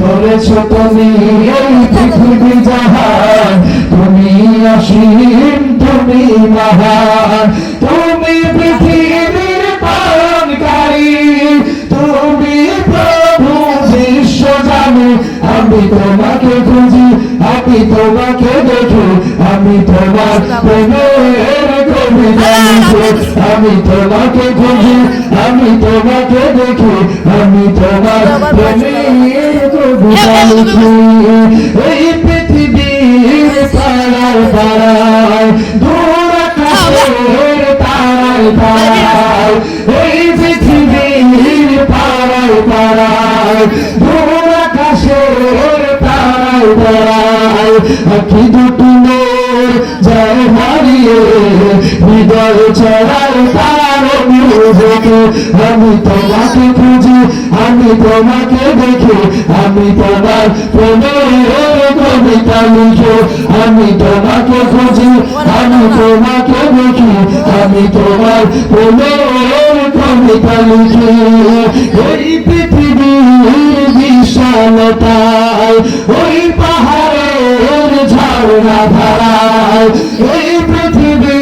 করেছ তুমি এই পৃথিবী জাহান তুমি অসীম তুমি মহান তুমি পৃথিবীর পালনকারী তুমি প্রভু বিশ্ব জানে আমি তোমাকে খুঁজি আমি তোমাকে দেখি আমি তোমার লিখি আমি তোমাকে খুঁজি আমি তোমাকে দেখি আমি তোমার প্রেমের কবিতা এই পৃথিবীর পাড়ায় পাড়ায় দূর আকাশের তারায় তারায় এই পৃথিবীর পাড়ায় পাড়ায় দূর আকাশের তারায় তারায় আখি দুটি যায় হারিয়ে হৃদয় ছড়ায় তার মুহূর্তে আমি তোমাকে খুঁজি আমি তোমাকে দেখি আমি তোমার কবিতা লিখি আমি তোমাকে খুঁজি আমি তোমাকে দেখি আমি তোমার কবিতা লিখি পৃথিবীর বিশালতায় ওই পাহাড়ের ঝর্ণা ধারায় এই পৃথিবীর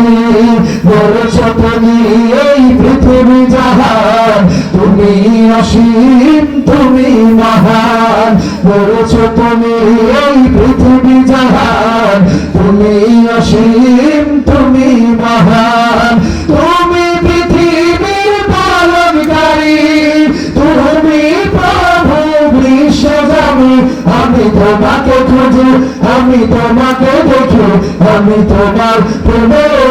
এই পৃথিবী জাহান তুমি অসীম, তুমি মহান। এই পৃথিবী জাহান তুমি অসীম, তুমি মহান। তুমি পৃথিবীর পালনকারী, তুমি প্রভু বিশ্বজামি আমি তোমাকে খুঁজি, আমি তোমাকে দেখি, আমি তোমার প্রেমের